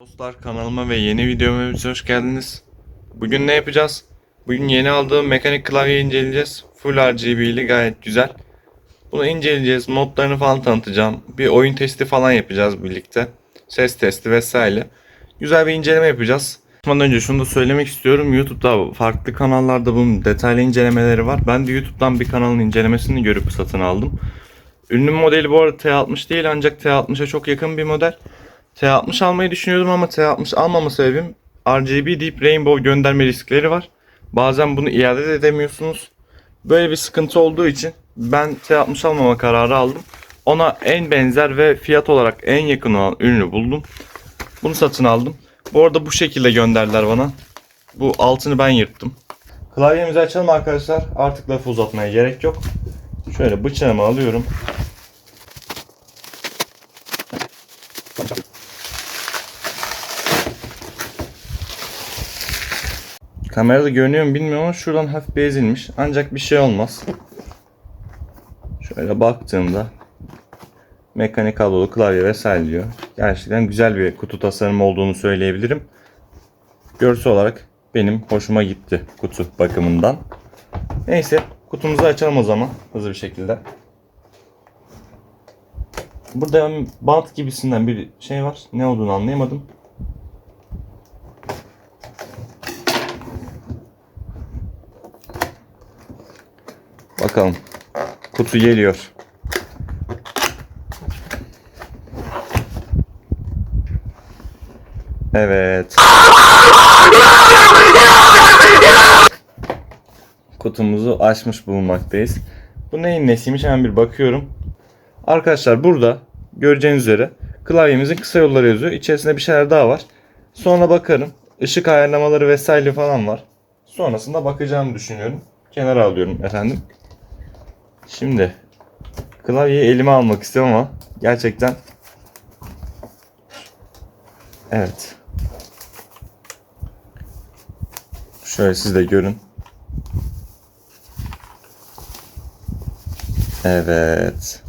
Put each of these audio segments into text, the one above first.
Dostlar kanalıma ve yeni videoma hoş geldiniz. Bugün ne yapacağız? Bugün yeni aldığım mekanik klavyeyi inceleyeceğiz. Full RGB'li gayet güzel. Bunu inceleyeceğiz, modlarını falan tanıtacağım. Bir oyun testi falan yapacağız birlikte. Ses testi vesaire. Güzel bir inceleme yapacağız. Ondan önce şunu da söylemek istiyorum. YouTube'da farklı kanallarda bunun detaylı incelemeleri var. Ben de YouTube'dan bir kanalın incelemesini görüp satın aldım. Ürünün modeli bu arada T60 değil ancak T60'a çok yakın bir model. T60 almayı düşünüyordum ama T60 almama sebebim RGB deyip Rainbow gönderme riskleri var. Bazen bunu iade de edemiyorsunuz. Böyle bir sıkıntı olduğu için ben T60 almama kararı aldım. Ona en benzer ve fiyat olarak en yakın olan ürünü buldum. Bunu satın aldım. Bu arada bu şekilde gönderdiler bana. Bu altını ben yırttım. Klavyemizi açalım arkadaşlar. Artık lafı uzatmaya gerek yok. Şöyle bıçağımı alıyorum. Kamerada görünüyor mu bilmiyorum ama şuradan hafif bir. Ancak bir şey olmaz. Şöyle baktığımda mekanik kablolu klavye vesaire diyor. Gerçekten güzel bir kutu tasarımı olduğunu söyleyebilirim. Görsel olarak benim hoşuma gitti kutu bakımından. Neyse kutumuzu açalım o zaman hızlı bir şekilde. Burada bant gibisinden bir şey var. Ne olduğunu anlayamadım. Bakalım. Kutu geliyor. Evet. Kutumuzu açmış bulunmaktayız. Bu neyin nesiymiş hemen bir bakıyorum. Arkadaşlar burada göreceğiniz üzere klavyemizin kısa yolları yazıyor. İçerisinde bir şeyler daha var. Sonra bakarım. Işık ayarlamaları vesaire falan var. Sonrasında bakacağımı düşünüyorum. Kenara alıyorum efendim. Şimdi klavyeyi elime almak istiyorum ama gerçekten Evet. Şöyle siz de görün. Evet.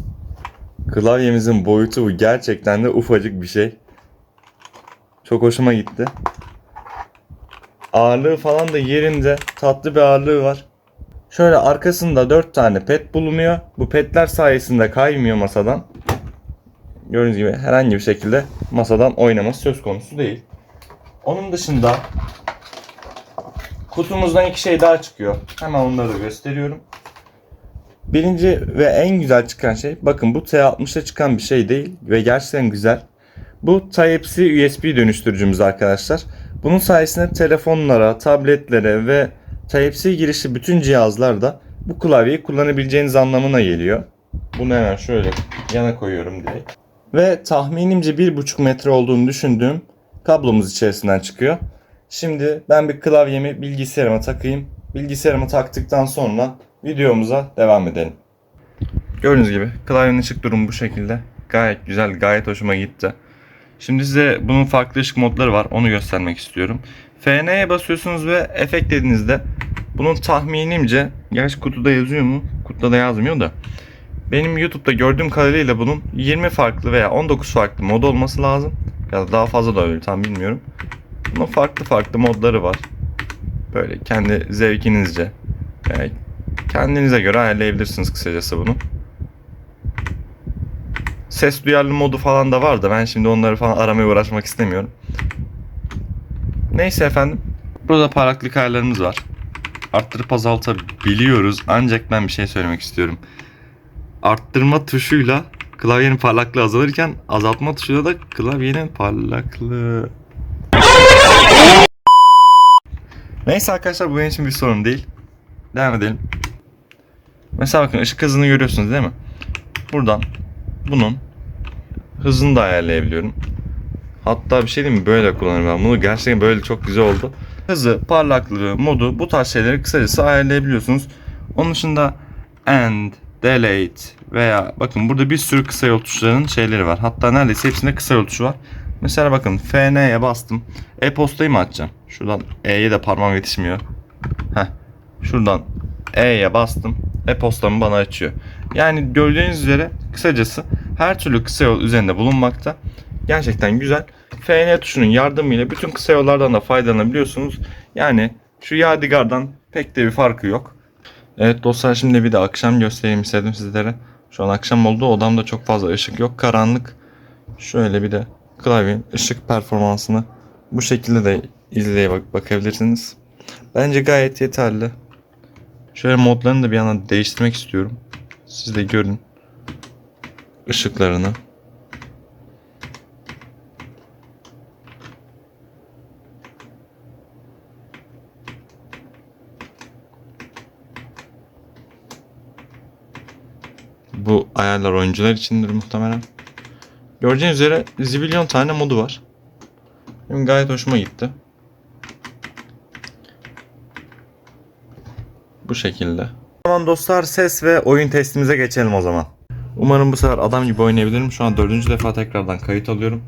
Klavyemizin boyutu bu. Gerçekten de ufacık bir şey. Çok hoşuma gitti. Ağırlığı falan da yerinde. Tatlı bir ağırlığı var. Şöyle arkasında 4 tane pet bulunuyor. Bu petler sayesinde kaymıyor masadan. Gördüğünüz gibi herhangi bir şekilde masadan oynaması söz konusu değil. Onun dışında kutumuzdan iki şey daha çıkıyor. Hemen onları da gösteriyorum. Birinci ve en güzel çıkan şey bakın bu T60'a çıkan bir şey değil ve gerçekten güzel. Bu Type-C USB dönüştürücümüz arkadaşlar. Bunun sayesinde telefonlara, tabletlere ve Type-C girişli bütün cihazlarda bu klavyeyi kullanabileceğiniz anlamına geliyor. Bunu hemen şöyle yana koyuyorum direkt. Ve tahminimce 1,5 metre olduğunu düşündüğüm kablomuz içerisinden çıkıyor. Şimdi ben bir klavyemi bilgisayarıma takayım. Bilgisayarıma taktıktan sonra videomuza devam edelim. Gördüğünüz gibi klavyenin ışık durumu bu şekilde. Gayet güzel, gayet hoşuma gitti. Şimdi size bunun farklı ışık modları var. Onu göstermek istiyorum. FN'ye basıyorsunuz ve efekt dediğinizde bunun tahminimce, gerçi kutuda yazıyor mu? Kutuda da yazmıyor da. Benim YouTube'da gördüğüm kadarıyla bunun 20 farklı veya 19 farklı mod olması lazım. Ya da daha fazla da öyle tam bilmiyorum. Bunun farklı farklı modları var. Böyle kendi zevkinizce. Yani kendinize göre ayarlayabilirsiniz kısacası bunu. Ses duyarlı modu falan da var da ben şimdi onları falan aramaya uğraşmak istemiyorum. Neyse efendim. Burada parlaklık ayarlarımız var. Arttırıp azaltabiliyoruz ancak ben bir şey söylemek istiyorum. Arttırma tuşuyla klavyenin parlaklığı azalırken azaltma tuşuyla da klavyenin parlaklığı. Neyse arkadaşlar bu benim için bir sorun değil. Devam edelim. Mesela bakın ışık hızını görüyorsunuz değil mi? Buradan bunun hızını da ayarlayabiliyorum. Hatta bir şey diyeyim mi? Böyle kullanırım ben bunu. Gerçekten böyle çok güzel oldu. Hızı, parlaklığı, modu bu tarz şeyleri kısacası ayarlayabiliyorsunuz. Onun dışında end, delete veya bakın burada bir sürü kısa yol tuşlarının şeyleri var. Hatta neredeyse hepsinde kısa yol tuşu var. Mesela bakın FN'ye bastım. E-postayı mı açacağım? Şuradan E'ye de parmağım yetişmiyor. Heh. Şuradan E'ye bastım. E-postamı bana açıyor. Yani gördüğünüz üzere kısacası her türlü kısa yol üzerinde bulunmakta. Gerçekten güzel. FN tuşunun yardımıyla bütün kısa yollardan da faydalanabiliyorsunuz. Yani şu Yadigar'dan pek de bir farkı yok. Evet dostlar şimdi bir de akşam göstereyim istedim sizlere. Şu an akşam oldu odamda çok fazla ışık yok karanlık. Şöyle bir de klavyenin ışık performansını bu şekilde de izleye bak bakabilirsiniz. Bence gayet yeterli. Şöyle modlarını da bir yana değiştirmek istiyorum. Siz de görün. ışıklarını. Bu ayarlar oyuncular içindir muhtemelen. Gördüğünüz üzere zibilyon tane modu var. Benim gayet hoşuma gitti. Bu şekilde. Tamam dostlar ses ve oyun testimize geçelim o zaman. Umarım bu sefer adam gibi oynayabilirim. Şu an dördüncü defa tekrardan kayıt alıyorum.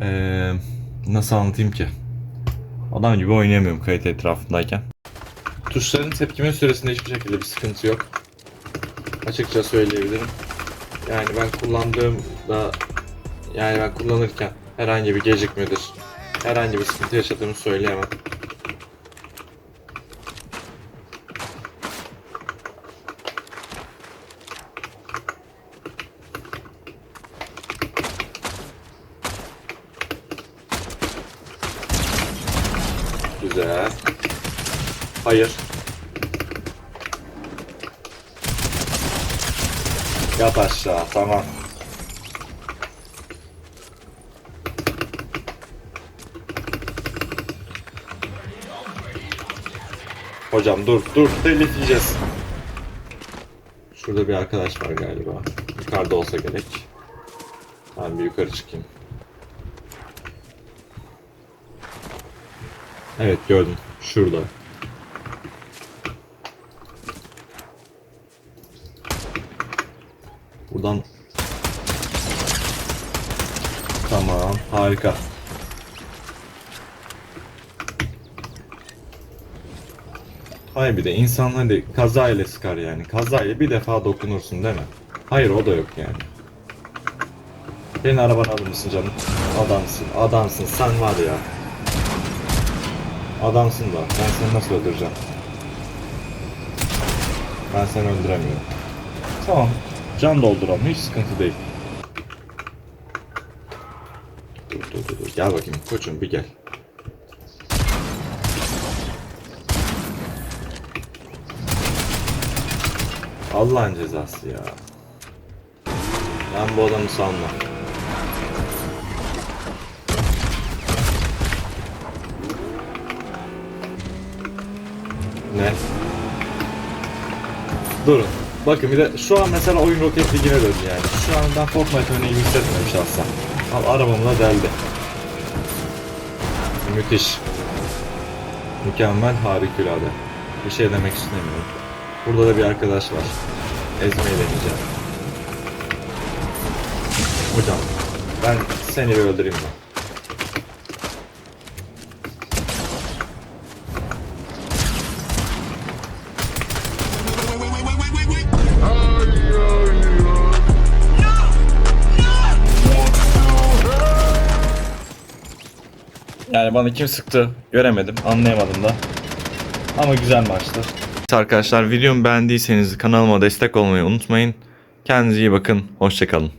Ee, nasıl anlatayım ki? Adam gibi oynayamıyorum kayıt etrafındayken. Tuşların tepkime süresinde hiçbir şekilde bir sıkıntı yok. Açıkça söyleyebilirim. Yani ben kullandığımda yani ben kullanırken herhangi bir gecikmedir, herhangi bir sıkıntı yaşadığımı söyleyemem. Güzel. Hayır. Yat aşağı tamam. Hocam dur dur telif. Şurada bir arkadaş var galiba. Yukarıda olsa gerek. Ben bir yukarı çıkayım. Evet gördüm. Şurada. Buradan Tamam, harika. Hayır bir de insan hadi kaza ile sıkar yani. Kaza ile bir defa dokunursun değil mi? Hayır o da yok yani. Beni arabana alır canım? Adamsın, adamsın. Sen var ya. Adamsın da. Ben seni nasıl öldüreceğim? Ben seni öldüremiyorum. Tamam. Can dolduralım. Hiç sıkıntı değil. Dur dur dur. dur. Gel bakayım koçum bir gel. Allah'ın cezası ya. Ben bu adamı sanmam. Ne? Durun. Bakın bir de şu an mesela oyun Rocket League'ine döndü yani. Şu an ben Fortnite oynayayım hissetmiyorum şahsen. Al arabamı da deldi. Müthiş. Mükemmel harikulade. Bir şey demek istemiyorum. Burada da bir arkadaş var. Ezmeyi deneyeceğim. Hocam ben seni bir öldüreyim ben. Yani bana kim sıktı göremedim, anlayamadım da. Ama güzel maçtı. Arkadaşlar videomu beğendiyseniz kanalıma destek olmayı unutmayın. Kendinize iyi bakın, hoşçakalın.